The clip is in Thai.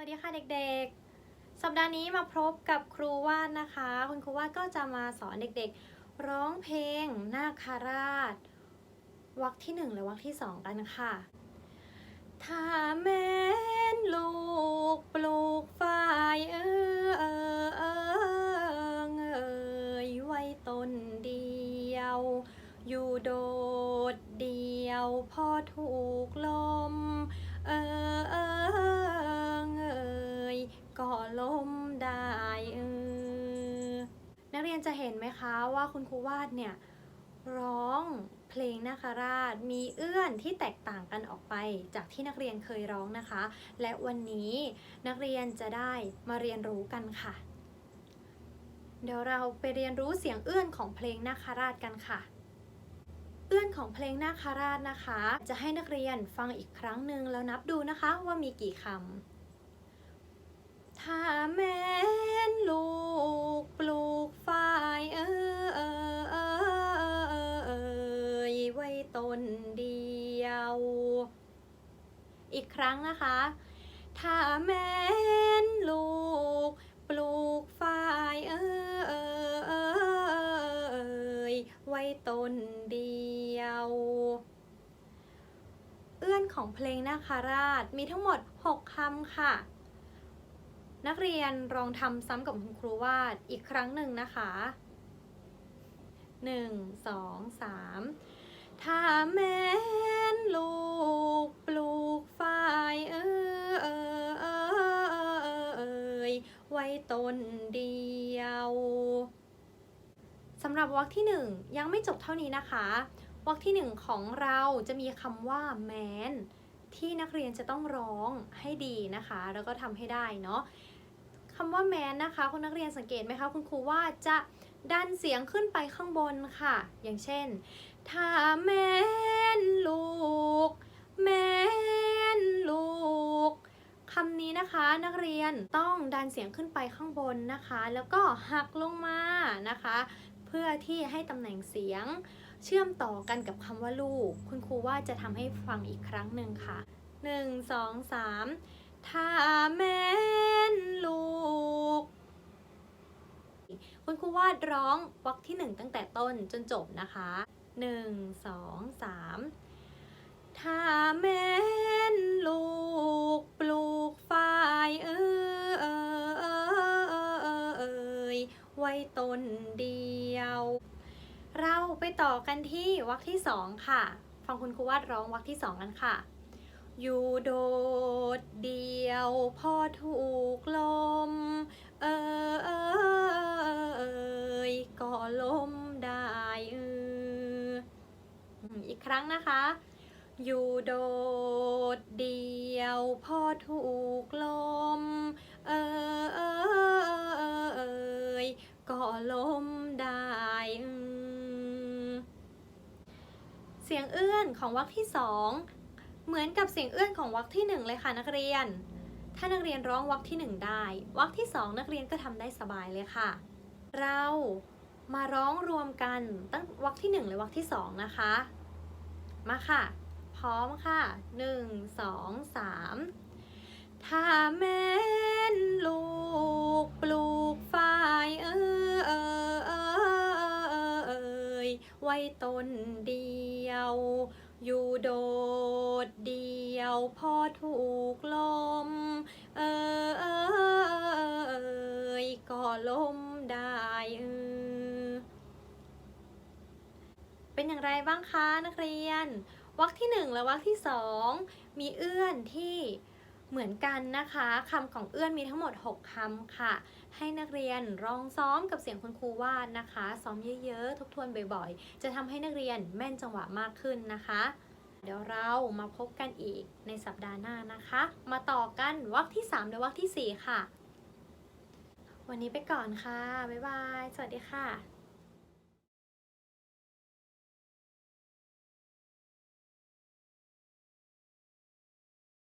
วัสดีค่ะเด็กๆ สัปดาห์นี้มาพบกับครูวาดนะคะ คุณครูวาดก็จะมาสอนเด็กๆ ร้องเพลงนาคาราชวรรคที่หนึ่งและวรรคที่สองกันค่ะ ถ้าแม้นลูกปลูกฝ่ายเออเออเออเอยไว้ต้นเดียว อยู่โดดเดียวพอถูกลม เออเออ ก็ล้มได้เออนักเรียนจะเห็นไหมคะว่าคุณครูวาดเนี่ยร้องเพลงนาคราชมีเอื้อนที่แตกต่างกันออกไปจากที่นักเรียนเคยร้องนะคะ และวันนี้นักเรียนจะได้มาเรียนรู้กันค่ะ เดี๋ยวเราไปเรียนรู้เสียงเอื้อนของเพลงนาคราชกันค่ะเอื้อนของเพลงนาคราชนะคะ จะให้นักเรียนฟังอีกครั้งหนึ่งแล้วนับดูนะคะว่ามีกี่คำ ถ้าแม้นลูกปลูกฝ่ายเออเออเออเออเอยไว้ต้นเดียว อีกครั้งนะคะ ถ้าแม้นลูกปลูกฝ่ายเออเออเออเอยไว้ต้นเดียว เอื้อนของเพลงนาคาราชมีทั้งหมด 6คำค่ะ นักเรียนลองทำซ้ำกับคุณครูวาดอีกครั้งหนึ่งนะคะ1 2 3ถ้าแม้นลูกปลูกฝ่ายเออเออเออเออเอยไว้ต้นเดียวสำหรับวรรคที่หนึ่งยังไม่จบเท่านี้นะคะวรรคที่หนึ่งของเราจะมีคำว่าแมน ที่นักเรียนจะต้องร้องให้ดีนะคะ แล้วก็ทำให้ได้เนาะคำว่าแมนนะคะ คุณนักเรียนสังเกตไหมคะคุณครูว่าจะดันเสียงขึ้นไปข้างบนค่ะ อย่างเช่น ถ้าแมนลูก แมนลูกคำนี้นะคะนักเรียนต้องดันเสียงขึ้นไปข้างบนนะคะ แล้วก็หักลงมานะคะ เพื่อที่ให้ตำแหน่งเสียง เชื่อมต่อกันกับคำว่าลูก คุณครูว่าจะทำให้ฟังอีกครั้งหนึ่งค่ะ 1 2 3 ถ้าแม่นลูก คุณครูวาดร้องวรรคที่ 1 ตั้งแต่ต้นจนจบนะคะ 1 2 3 ถ้าแม่นลูก ปลูกฝ่ายเออเออเออเออเออเอยไว้ต้นเดียว เราไปต่อกันที่วรรคที่สองค่ะ ฟังคุณครูวาดร้องวรรคที่สองกันค่ะ อยู่โดดเดียวพอถูกลม เออเออเอยก็ลมได้เอออีกครั้งนะคะ อยู่โดดเดียวพอถูกลม เออเออเอยก็ลม เสียงเอื้อนของวรรคที่สองเหมือนกับเสียงเอื้อนของวรรคที่หนึ่งเลยค่ะนักเรียน ถ้านักเรียนร้องวรรคที่หนึ่งได้วรรคที่สองนักเรียนก็ทำได้สบายเลยค่ะ เรามาร้องรวมกันตั้งวรรคที่หนึ่งและวรรคที่สองนะคะ มาค่ะ พร้อมค่ะ 1 2 3 ถ้าแม่นลูกปลูกฝ่ายเออเอ ไว้ตนเดียว อยู่โดดเดียวพอถูกลม เออเออเอยก็ล้มได้เออเป็นอย่างไรบ้างคะนักเรียนวรรคที่ 1 และวรรคที่ 2 มีเอื้อนที่ เหมือนกันนะคะคำของเอื้อนมีทั้งหมด 6คำค่ะ ให้นักเรียนลองซ้อมกับเสียงคุณครูวาดนะคะ ซ้อมเยอะๆ ทบทวนบ่อยๆ จะทำให้นักเรียนแม่นจังหวะมากขึ้นนะคะ เดี๋ยวเรามาพบกันอีกในสัปดาห์หน้านะคะ มาต่อกันวรรคที่ 3 และวรรคทีสี่4 ค่ะ วันนี้ไปก่อนค่ะ บ๊ายบาย สวัสดีค่ะ